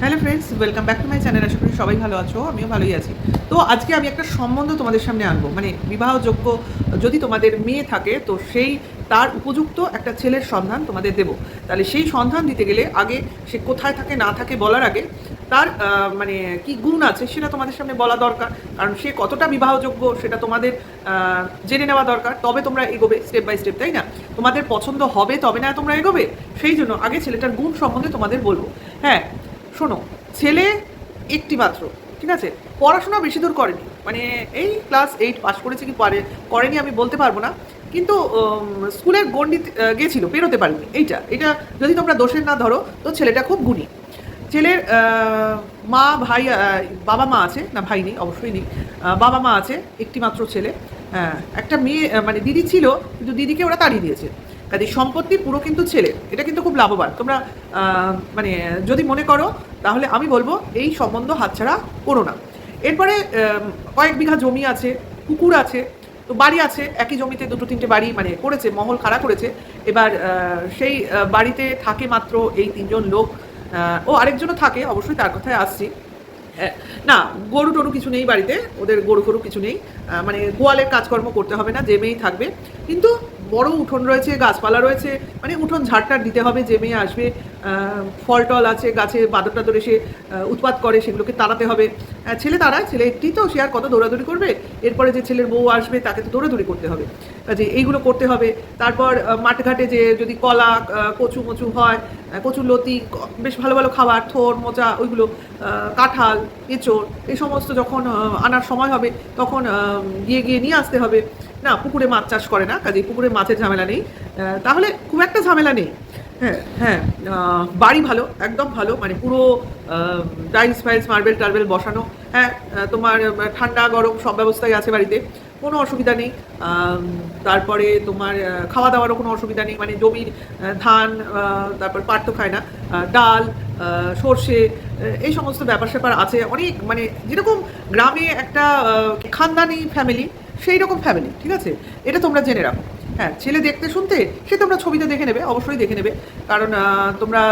Hello friends welcome back to my channel আশা করি সবাই ভালো আছো, আমিও ভালোই আছি। তো আজকে আমি একটা সম্বন্ধ তোমাদের সামনে আনব। মানে বিবাহযোগ্য যদি তোমাদের মেয়ে থাকে, তো সেই তার উপযুক্ত একটা ছেলের সন্ধান তোমাদের দেবো। তাহলে সেই সন্ধান দিতে গেলে আগে সে কোথায় থাকে, না থাকে বলার আগে তার মানে কি গুণ আছে সেটা তোমাদের সামনে বলা দরকার। কারণ সে কতটা বিবাহযোগ্য সেটা তোমাদের জেনে নেওয়া দরকার। তবে তোমরা এগোবে স্টেপ বাই স্টেপ তাই না? তোমাদের পছন্দ হবে তবে না তোমরা এগোবে। সেই জন্য আগে ছেলেটার গুণ সম্বন্ধে তোমাদের বলব। হ্যাঁ শোনো ছেলে একটি মাত্র ঠিক আছে? পড়াশোনা বেশি দূর করেনি। মানে এই ক্লাস এইট পাস করেছে কি পারে করেনি আমি বলতে পারব না। কিন্তু স্কুলের গণ্ডি গেছিল পেরোতে পারেনি। এইটা এটা যদি তোমরা দোষের না ধরো তো ছেলেটা খুব গুণী। ছেলের মা ভাই বাবা মা আছে। না ভাই নেই অবশ্যই নেই। বাবা মা আছে একটি মাত্র ছেলে। হ্যাঁ, একটা মেয়ে মানে দিদি ছিল কিন্তু দিদিকে ওরা তাড়িয়ে দিয়েছে। কাজে সম্পত্তি পুরো কিন্তু ছেলে। এটা কিন্তু খুব লাভবান। তোমরা মানে যদি মনে করো তাহলে আমি বলব এই সম্বন্ধ হাতছাড়া করো না। এরপরে কয়েক বিঘা জমি আছে পুকুর আছে তো বাড়ি আছে একই জমিতে দুটো তিনটে বাড়ি মানে করেছে মহল খাড়া করেছে। এবার সেই বাড়িতে থাকে মাত্র এই তিনজন লোক। ও আরেকজনও থাকে অবশ্যই তার কথায় আসছি। হ্যাঁ, না গরু টরু কিছু নেই বাড়িতে ওদের গরু ফরু কিছু নেই। মানে গোয়ালের কাজকর্ম করতে হবে না যে মেয়েই থাকবে। কিন্তু বড় উঠোন রয়েছে, গাছপালা রয়েছে মানে উঠোন ঝাড়টার দিতে হবে, যে মেয়ে আসবে ফল টল আছে, গাছে বাদর টাদর এসে উৎপাত করে, সেগুলোকে তাড়াতে হবে। ছেলে তাড়ায়, ছেলে একটি তো, সে আর কত দৌড়াদৌড়ি করবে? এরপরে যে ছেলের বউ আসবে, তাকে তো দৌড়াদৌড়ি করতে হবে। কাজে এইগুলো করতে হবে। তারপর মাঠঘাটে যে যদি কলা কচু মচু হয় কচু লতি বেশ ভালো ভালো খাবার, থোর, মোচা, ওইগুলো কাঁঠাল, এঁচড়, এই সমস্ত যখন আনার সময় হবে, তখন গিয়ে গিয়ে নিয়ে আসতে হবে। না, পুকুরে মাছ চাষ করে না কাজে পুকুরে মাছের ঝামেলা নেই। তাহলে খুব একটা ঝামেলা নেই। হ্যাঁ হ্যাঁ বাড়ি ভালো, একদম ভালো মানে পুরো টাইলস ফাইলস মার্বেল টার্বেল বসানো। হ্যাঁ তোমার ঠান্ডা, গরম সব ব্যবস্থাই আছে বাড়িতে, কোনো অসুবিধা নেই। তারপরে তোমার খাওয়া দাওয়ারও কোনো অসুবিধা নেই মানে জমির ধান তারপর পাট তো খায় না। ডাল সর্ষে এই সমস্ত ব্যাপার স্যাপার আছে। অনেক মানে যেরকম গ্রামে একটা খানদানি ফ্যামিলি সেই রকম ফ্যামিলি ঠিক আছে? এটা তোমরা জেনে রাখো। হ্যাঁ ছেলে দেখতে শুনতে, সে তোমরা ছবিতে দেখে নেবে, অবশ্যই দেখে নেবে। কারণ তোমরা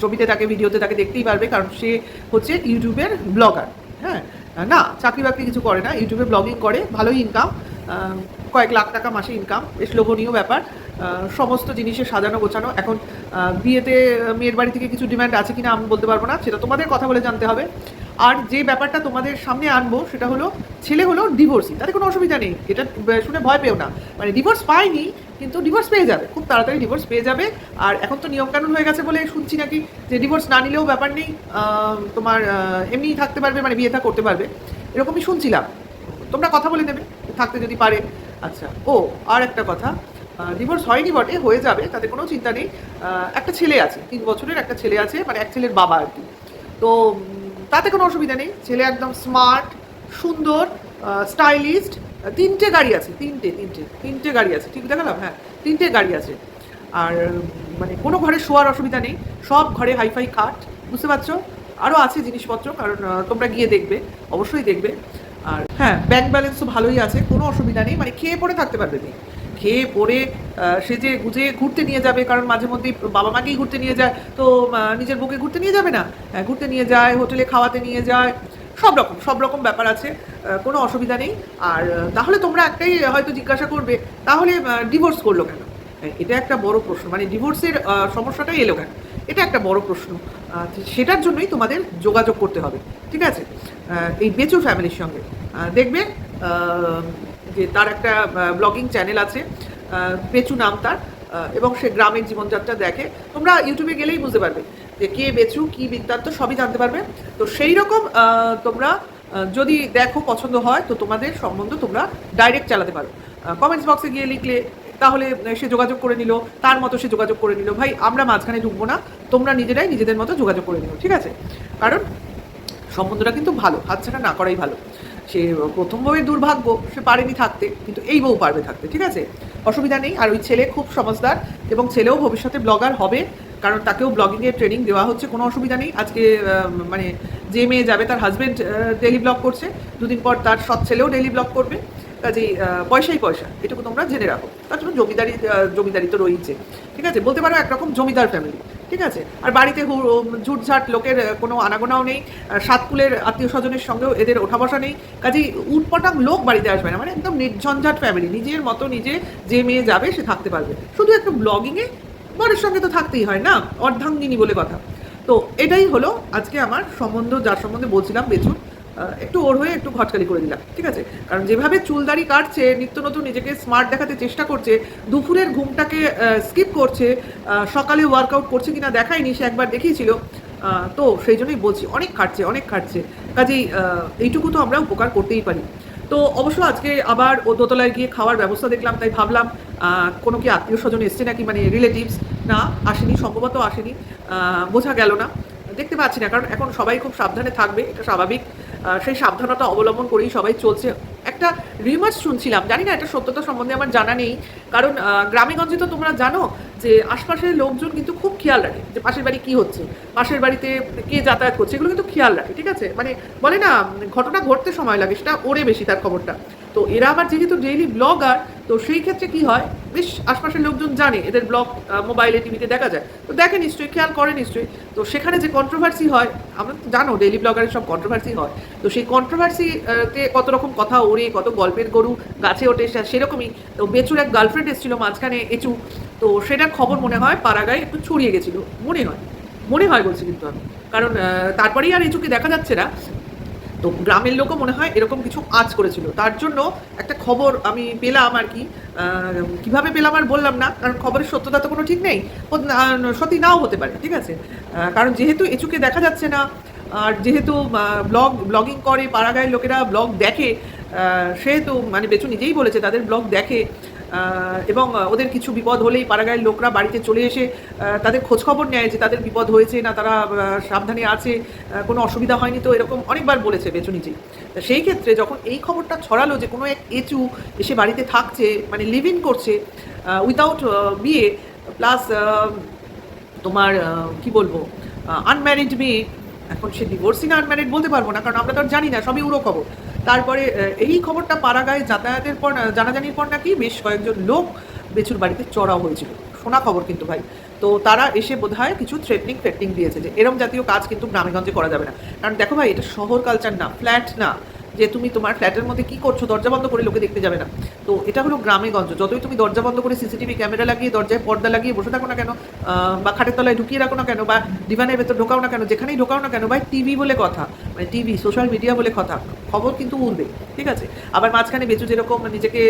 ছবিতে তাকে, ভিডিওতে তাকে দেখতেই পারবে, কারণ সে হচ্ছে ইউটিউবের ব্লগার। হ্যাঁ না, চাকরি বাকরি কিছু করে না, ইউটিউবে ব্লগিং করে ভালোই ইনকাম কয়েক লাখ টাকা মাসে ইনকাম বেশ লোভনীয় ব্যাপার। সমস্ত জিনিসে সাজানো, গোছানো। এখন বিয়েতে, মেয়ের বাড়ি থেকে কিছু ডিমান্ড আছে কিনা আমি বলতে পারব না, সেটা তোমাদের কথা বলে জানতে হবে। আর যে ব্যাপারটা তোমাদের সামনে আনব সেটা হলো ছেলে হলো ডিভোর্সি তাতে কোনো অসুবিধা নেই। এটা শুনে ভয় পেও না। মানে ডিভোর্স পায়নি কিন্তু ডিভোর্স পেয়ে যাবে খুব তাড়াতাড়ি ডিভোর্স পেয়ে যাবে। আর এখন তো নিয়মকানুন হয়ে গেছে বলে শুনছি নাকি যে ডিভোর্স না নিলেও ব্যাপার নেই তোমার আহ, এমনিই থাকতে পারবে মানে বিয়েটা করতে পারবে। এরকমই শুনছিলাম। তোমরা কথা বলে দেবে থাকতে যদি পারে। আচ্ছা ও আর একটা কথা ডিভোর্স হয়নি বটে হয়ে যাবে তাতে কোনো চিন্তা নেই। একটা ছেলে আছে তিন বছরের একটা ছেলে আছে মানে এক ছেলের বাবা আর কি। তো তাতে কোনো অসুবিধা নেই। ছেলে একদম স্মার্ট সুন্দর স্টাইলিস্ট তিনটে গাড়ি আছে, তিনটে তিনটে তিনটে গাড়ি আছে। ঠিক দেখালাম? হ্যাঁ তিনটে গাড়ি আছে। আর মানে কোনো ঘরে শোয়ার অসুবিধা নেই। সব ঘরে হাইফাই খাট বুঝতে পারছ? আরও আছে জিনিসপত্র, কারণ তোমরা গিয়ে দেখবে, অবশ্যই দেখবে। আর হ্যাঁ ব্যাংক ব্যালেন্সও ভালোই আছে, কোনো অসুবিধা নেই। মানে খেয়ে পড়ে থাকতে পারবে তুমি। খেয়ে পরে সে যে গুজে ঘুরতে নিয়ে যাবে কারণ মাঝে মধ্যেই বাবা মাকেই ঘুরতে নিয়ে যায় তো নিজের বউকে ঘুরতে নিয়ে যাবে না? হ্যাঁ, ঘুরতে নিয়ে যায় হোটেলে খাওয়াতে নিয়ে যায় সব রকম সব রকম ব্যাপার আছে কোনো অসুবিধা নেই। আর তাহলে তোমরা একটাই হয়তো জিজ্ঞাসা করবে তাহলে ডিভোর্স করল কেন? হ্যাঁ, এটা একটা বড় প্রশ্ন মানে ডিভোর্সের সমস্যাটাই এলো কেন? এটা একটা বড় প্রশ্ন সেটার জন্যই তোমাদের যোগাযোগ করতে হবে ঠিক আছে? এই বেচু ফ্যামিলির সঙ্গে দেখবে যে তার একটা ব্লগিং চ্যানেল আছে পেচু নাম তার এবং সে গ্রামের জীবনযাত্রা দেখে। তোমরা ইউটিউবে গেলেই বুঝতে পারবে যে কে বেচু কী বৃত্তান্ত, সবই জানতে পারবে। তো সেই রকম তোমরা যদি দেখো পছন্দ হয়, তো তোমাদের সম্বন্ধ তোমরা ডাইরেক্ট চালাতে পারো। কমেন্টস বক্সে গিয়ে লিখলে, তাহলে সে যোগাযোগ করে নিল, তার মতো সে যোগাযোগ করে নিল, ভাই, আমরা মাঝখানে ঢুকবো না, তোমরা নিজেরাই নিজেদের মতো যোগাযোগ করে নিও। ঠিক আছে? কারণ সম্বন্ধটা কিন্তু ভালো, হাতছাড়া না করাই ভালো। সে প্রথম বউয়ের দুর্ভাগ্য, সে পারেনি থাকতে, কিন্তু এই বউ পারবে থাকতে, ঠিক আছে? অসুবিধা নেই। আর ওই ছেলে খুব সমজদার এবং ছেলেও ভবিষ্যতে ব্লগার হবে, কারণ তাকেও ব্লগিংয়ের ট্রেনিং দেওয়া হচ্ছে, কোনো অসুবিধা নেই। আজকে মানে যে মেয়ে যাবে, তার হাজব্যান্ড ডেলি ব্লগ করছে। দুদিন পর তার সৎ ছেলেও ডেলি ব্লগ করবে। কাজেই পয়সাই পয়সা, এটুকু তোমরা জেনে রাখো। তার জন্য জমিদারি জমিদারি তো রয়েছে ঠিক আছে? বলতে পারো একরকম জমিদার ফ্যামিলি ঠিক আছে? আর বাড়িতে ঝুটঝাট লোকের কোনো আনাগোনাও নেই। সাতকুলের আত্মীয় স্বজনের সঙ্গেও এদের ওঠা বসা নেই। কাজেই উটপটাং লোক বাড়িতে আসবে না। মানে একদম নির্ঝঞ্ঝাট ফ্যামিলি নিজের মতো নিজে যে মেয়ে যাবে, সে থাকতে পারবে। শুধু একটু ব্লগিংয়ে বরের সঙ্গে তো থাকতেই হয় না? অর্ধাঙ্গিনী বলে কথা। তো এটাই হলো আজকে আমার সম্বন্ধ, যার সম্বন্ধে বলছিলাম বেচুন। একটু ওর হয়ে একটু ঘটকালি করে দিলাম, ঠিক আছে? কারণ যেভাবে চুলদারি কাটছে, নিত্য নতুন নিজেকে স্মার্ট দেখাতে চেষ্টা করছে, দুপুরের ঘুমটাকে স্কিপ করছে সকালে ওয়ার্কআউট করছে কিনা দেখায়নি, সে একবার দেখিয়েছিল। তো সেই জন্যই বলছি, অনেক খাটছে অনেক খাটছে। কাজেই এইটুকু তো আমরা উপকার করতেই পারি। তো অবশ্য আজকে আবার ও দোতলায় গিয়ে খাওয়ার ব্যবস্থা দেখলাম, তাই ভাবলাম কোনো কি আত্মীয় স্বজন এসছে নাকি? মানে রিলেটিভস না, আসেনি, সম্ভবত আসেনি। বোঝা গেল না। দেখতে পাচ্ছি না, কারণ এখন সবাই খুব সাবধানে থাকবে, এটা স্বাভাবিক। সেই সাবধানতা অবলম্বন করেই সবাই চলছে। একটা রিমার্স শুনছিলাম, জানি না এটা সত্যতা সম্বন্ধে আমার জানা নেই, কারণ গ্রামেগঞ্জে তো তোমরা জানো যে আশপাশের লোকজন কিন্তু খুব খেয়াল রাখে যে পাশের বাড়ি কি হচ্ছে, পাশের বাড়িতে কে যাতায়াত করছে, এগুলো কিন্তু খেয়াল রাখে, ঠিক আছে? মানে বলে না, ঘটনা ঘটতে সময় লাগে, সেটা ওরে বেশি তার খবরটা। তো এরা আবার যেহেতু ডেইলি ব্লগার তো সেই ক্ষেত্রে কি হয়? বেশ আশপাশের লোকজন জানে, এদের ব্লগ মোবাইলে টিভিতে দেখা যায়। তো দেখে নিশ্চয়ই, খেয়াল করে নিশ্চয়ই। তো সেখানে যে কন্ট্রোভার্সি হয়, আমরা তো জানো ডেইলি ব্লগারের সব কন্ট্রোভার্সি হয়। তো সেই কন্ট্রোভার্সিতে কত রকম কথা ওড়ে, কত গল্পের গরু গাছে ওঠে সেরকমই। তো বেচুর এক গার্লফ্রেন্ড এসেছিল মাঝখানে, এচু। তো সেটার খবর মনে হয় পাড়াগায় একটু ছড়িয়ে গেছিল। মনে হয়। মনে হয় বলছি কিন্তু আমি। কারণ তারপরেই আর এচুকে দেখা যাচ্ছে না। তো গ্রামের লোকও মনে হয় এরকম কিছু আজ করেছিল। তার জন্য একটা খবর আমি পেলাম আর কি। কীভাবে পেলাম আর বললাম না, কারণ খবরের সত্যতা তো কোনো ঠিক নেই। সত্যি নাও হতে পারে, ঠিক আছে? কারণ যেহেতু এচুকে দেখা যাচ্ছে না, আর যেহেতু ব্লগ, ব্লগিং করে পাড়াগাঁয়ের লোকেরা ব্লগ দেখে সেহেতু মানে বেচু নিজেই বলেছে, তাদের ব্লগ দেখে এবং ওদের কিছু বিপদ হলেই পাড়াগাঁয়ের লোকরা বাড়িতে চলে এসে তাদের খোঁজখবর নেয় যে তাদের বিপদ হয়েছে না তারা সাবধানে আছে কোনো অসুবিধা হয়নি। তো এরকম অনেকবার বলেছে বেচু নিজেই সেই ক্ষেত্রে যখন এই খবরটা ছড়ালো যে কোনো এক এচু এসে বাড়িতে থাকছে মানে লিভ ইন করছে উইদাউট বিয়ে প্লাস তোমার কি বলব আনম্যারিড মেয়ে, এখন সে ডিভোর্সি আনম্যারিড বলতে পারব না, কারণ আমরা তো আর জানি না, সবই উড়ো খবর। তারপরে এই খবরটা পাড়াগায় যাতায়াতের পর জানাজানির পর নাকি বেশ কয়েকজন লোক বেচুর বাড়িতে চড়াও হয়েছিল। শোনা খবর কিন্তু ভাই। তো তারা এসে বোধহয় কিছু থ্রেটনিং ফ্রেটনিং দিয়েছে যে এরম জাতীয় কাজ কিন্তু গ্রামেগঞ্জে করা যাবে না। কারণ দেখো ভাই, এটা শহর কালচার না ফ্ল্যাট না। যে তুমি তোমার ফ্ল্যাটের মধ্যে কি করছ, দরজা বন্ধ করে লোকে দেখতে যাবে না। তো এটা হলো গ্রামে গঞ্জ। যতই তুমি দরজা বন্ধ করে সিসিটিভি ক্যামেরা লাগিয়ে, দরজায় পর্দা লাগিয়ে বসে থাকো না কেন বা খাটের তলায় ঢুকিয়ে রাখো না কেন, বা ডিভানের ভেতর ঢোকাও না কেন, যেখানেই ঢোকাও না কেন, ভাই, টিভি বলে কথা মানে টিভি, সোশ্যাল মিডিয়া বলে কথা, খবর কিন্তু উঠবে ঠিক আছে? আবার মাঝখানে বেচু যেরকম নিজেকে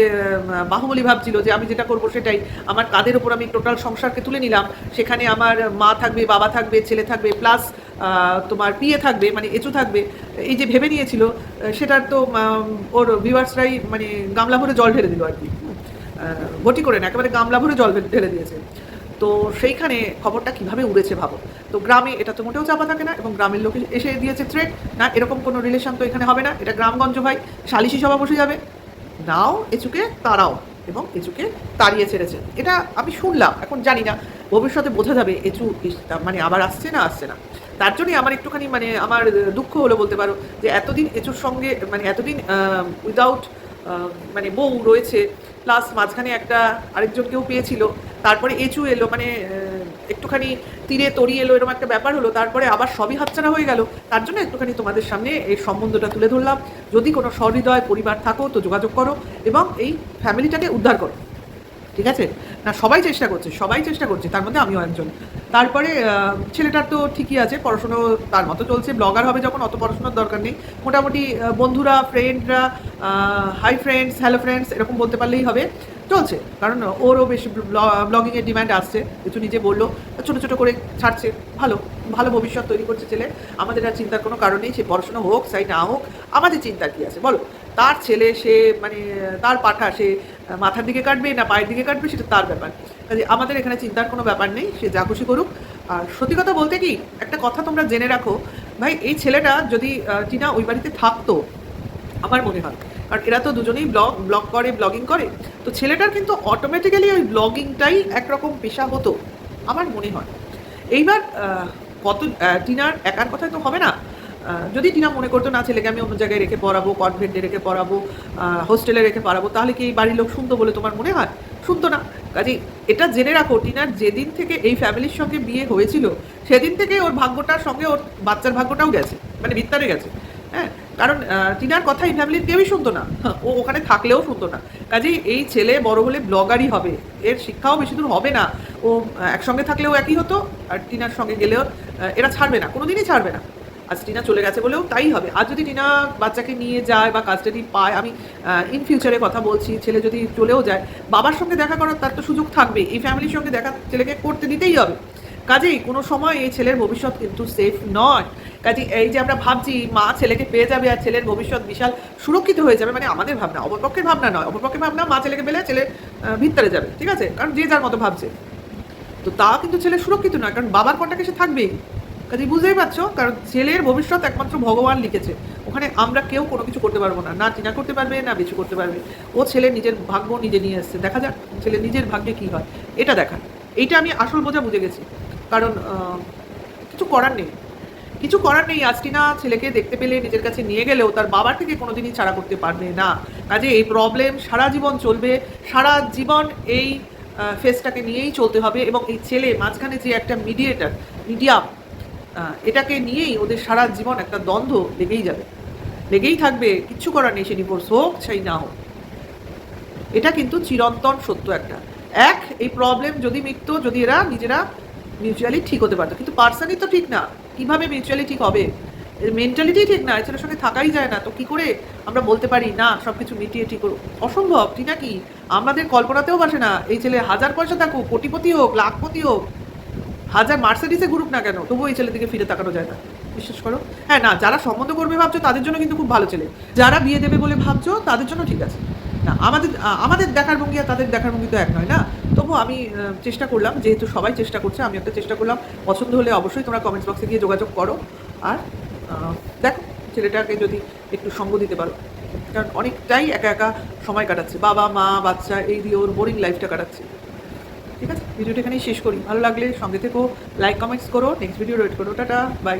বাহুবলী ভাবছিল যে আমি যেটা করব সেটাই। আমার কাঁধের ওপর আমি টোটাল সংসারকে তুলে নিলাম, সেখানে আমার মা থাকবে, বাবা থাকবে, ছেলে থাকবে, প্লাস তোমার পিয়ে থাকবে মানে এচু থাকবে, এই যে ভেবে নিয়েছিল সেটার তো ওর ভিউয়ার্সরাই মানে গামলা ভরে জল ঢেলে দিল আর কি। ভর্তি করে না, একেবারে গামলা ভরে জল ঢেলে দিয়েছে। তো সেইখানে খবরটা কীভাবে উড়েছে ভাবো? তো গ্রামে এটা তো মোটেও চাপা থাকে না এবং গ্রামের লোক এসে দিয়েছে থ্রেট না, এরকম কোনো রিলেশন তো এখানে হবে না, এটা গ্রামগঞ্জ ভাই সালিশি সভা বসে যাবে। নাও, এচুকে তারাও এবং এচুকে তাড়িয়ে ছেড়েছে। এটা আমি শুনলাম, এখন জানি না, ভবিষ্যতে বোঝা যাবে এচু মানে আবার আসছে না আসছে না। তার জন্যই আমার একটুখানি মানে আমার দুঃখ হলো বলতে পারো যে এতদিন এচুর সঙ্গে মানে এতদিন উইদাউট মানে বউ রয়েছে প্লাস মাঝখানে একটা আরেকজনকেও পেয়েছিল, তারপরে এচু এলো মানে একটুখানি তীরে তরি এলো, এরকম একটা ব্যাপার হলো, তারপরে আবার সবই হাতছাড়া হয়ে গেল। তার জন্য একটুখানি তোমাদের সামনে এই সম্বন্ধটা তুলে ধরলাম। যদি কোনো সহৃদয় পরিবার থাকো তো যোগাযোগ করো এবং এই ফ্যামিলিটাকে উদ্ধার করো। ঠিক আছে? না, সবাই চেষ্টা করছে, সবাই চেষ্টা করছে, তার মধ্যে আমিও একজন। তারপরে ছেলেটার তো ঠিকই আছে পড়াশুনো তার মতো চলছে, ব্লগার হবে যখন, অত পড়াশোনার দরকার নেই। মোটামুটি বন্ধুরা ফ্রেন্ডরা হাই ফ্রেন্ডস হ্যালো ফ্রেন্ডস এরকম বলতে পারলেই হবে। চলছে, কারণ ওরও বেশি ব্লগিংয়ের ডিমান্ড আসছে, কিছু নিজে বলল, ছোটো ছোটো করে ছাড়ছে, ভালো ভালো ভবিষ্যৎ তৈরি করছে ছেলে। আমাদের আর চিন্তার কোনো কারণ নেই, সে পড়াশোনা হোক সাই না হোক, আমাদের চিন্তা কী আছে, বলো? তার ছেলে, সে মানে তার পাঠা, সে মাথার দিকে কাটবে না পায়ের দিকে কাটবে সেটা তার ব্যাপার। কাজে আমাদের এখানে চিন্তার কোনো ব্যাপার নেই, সে যা খুশি করুক। আর সত্যি কথা বলতে কি, একটা কথা তোমরা জেনে রাখো, ভাই, এই ছেলেটা যদি টিনা ওই বাড়িতে থাকতো, আমার মনে হয়, কারণ এরা তো দুজনেই ব্লগ ব্লগ করে, ব্লগিং করে, তো ছেলেটার কিন্তু অটোমেটিক্যালি ওই ব্লগিংটাই একরকম পেশা হতো, আমার মনে হয়। এইবার কত টিনার একার কথায় তো হবে না যদি টিনা মনে করতো, না ছেলেকে আমি অন্য জায়গায় রেখে পড়াবো, কনভেন্টে রেখে পড়াবো হোস্টেলে রেখে পড়াবো, তাহলে কি এই বাড়ির লোক শুনতো বলে তোমার মনে হয়? শুনতো না। কাজে এটা জেনে রাখো টিনার যেদিন থেকে এই ফ্যামিলির সঙ্গে বিয়ে হয়েছিল, সেদিন থেকে ওর ভাগ্যটার সঙ্গে ওর বাচ্চার ভাগ্যটাও গেছে মানে বিস্তারে গেছে। হ্যাঁ কারণ টিনার কথা এই ফ্যামিলির কেউই শুনতো না। ও ওখানে থাকলেও শুনতো না। কাজেই এই ছেলে বড় হলে ব্লগারই হবে, এর শিক্ষাও বেশি দূর হবে না। ও একসঙ্গে থাকলেও একই হতো, আর টিনার সঙ্গে গেলেও এরা ছাড়বে না, কোনোদিনই ছাড়বে না। আজ টিনা চলে গেছে বলেও তাই হবে। আর যদি টিনা বাচ্চাকে নিয়ে যায় বা কাস্টাডি পায়, আমি ইন ফিউচারে কথা বলছি, ছেলে যদি চলেও যায়, বাবার সঙ্গে দেখা করার তার তো সুযোগ থাকবে এই ফ্যামিলির সঙ্গে দেখা ছেলেকে করতে দিতেই হবে। কাজেই কোনো সময় এই ছেলের ভবিষ্যৎ কিন্তু সেফ নয়। কাজে এই যে আমরা ভাবছি, মা ছেলেকে পেয়ে যাবে আর ছেলের ভবিষ্যৎ বিশাল সুরক্ষিত হয়ে যাবে মানে আমাদের ভাবনা, অপরপক্ষের ভাবনা নয়। অপরপক্ষের ভাবনা, মা ছেলেকে পেলে ছেলে ভিতরে যাবে, ঠিক আছে? কারণ যে যার মতো ভাবছে। তো তা কিন্তু ছেলে সুরক্ষিত নয়, কারণ বাবার কন্টাকে সে থাকবেই। কাজে বুঝতেই পারছ, কারণ ছেলের ভবিষ্যৎ একমাত্র ভগবান লিখেছে। ওখানে আমরা কেউ কোনো কিছু করতে পারব না। না টিনা করতে পারবে, না কিছু করতে পারবে। ও ছেলে নিজের ভাগ্য নিজে নিয়ে এসছে। দেখা যাক ছেলে নিজের ভাগ্যে কি হয়। এটা দেখা এইটা আমি আসল বোঝা বুঝে গেছি। কারণ কিছু করার নেই। কিছু করার নেই। আজ টিনা ছেলেকে দেখতে পেলে, নিজের কাছে নিয়ে গেলেও তার বাবার থেকে কোনোদিনই ছাড়া করতে পারবে না। কাজে এই প্রবলেম সারা জীবন চলবে। সারা জীবন এই ফেসটাকে নিয়েই চলতে হবে এবং এই ছেলে মাঝখানে যে একটা মিডিয়েটার মিডিয়াম এটাকে নিয়েই ওদের সারা জীবন একটা দ্বন্দ্ব লেগেই যাবে। লেগেই থাকবে, কিচ্ছু করার নেই, সে ডিভোর্স হোক, সেই না হোক। এটা কিন্তু চিরন্তন সত্য একটা। এক, এই প্রবলেম যদি মিটতো, যদি এরা নিজেরা মিউচুয়ালি ঠিক হতে পারতো। কিন্তু পার্সনই তো ঠিক না। কীভাবে মিউচুয়ালি ঠিক হবে? মেন্টালিটি ঠিক না, এছাড়া সঙ্গে থাকাই যায় না। তো কি করে আমরা বলতে পারি, না সব কিছু মিটিয়ে ঠিক করুক অসম্ভব, ঠিক না কি? আমাদের কল্পনাতেও বাসে না। এই ছেলে হাজার পয়সা থাকুক, কোটিপতি হোক, লাখপতি হোক হাজার মার্সিডিসে ঘুরুক না কেন? তবুও এই ছেলে দিকে ফিরে তাকানো যায় না। বিশ্বাস করো? হ্যাঁ না, যারা সম্বন্ধ করবে ভাবছ, তাদের জন্য কিন্তু খুব ভালো ছেলে। যারা বিয়ে দেবে বলে ভাবছ, তাদের জন্য ঠিক আছে। না, আমাদের আমাদের দেখার ভঙ্গি আর তাদের দেখার ভঙ্গি তো এক নয়, না? তবু আমি চেষ্টা করলাম, যেহেতু সবাই চেষ্টা করছে, আমি একটা চেষ্টা করলাম। পছন্দ হলে অবশ্যই তোমরা কমেন্টস বক্সে গিয়ে যোগাযোগ করো। আর দেখো, ছেলেটাকে যদি একটু সঙ্গ দিতে পারো। কারণ অনেকটাই একা একা সময় কাটাচ্ছে। বাবা, মা, বাচ্চা, এই দিয়ে ওর বোরিং লাইফটা কাটাচ্ছে। ঠিক আছে? ভিডিওটা এখানেই শেষ করি। ভালো লাগলে সঙ্গে থেকেও লাইক কমেন্টস করো। নেক্সট ভিডিও রেড করো টাটা বাই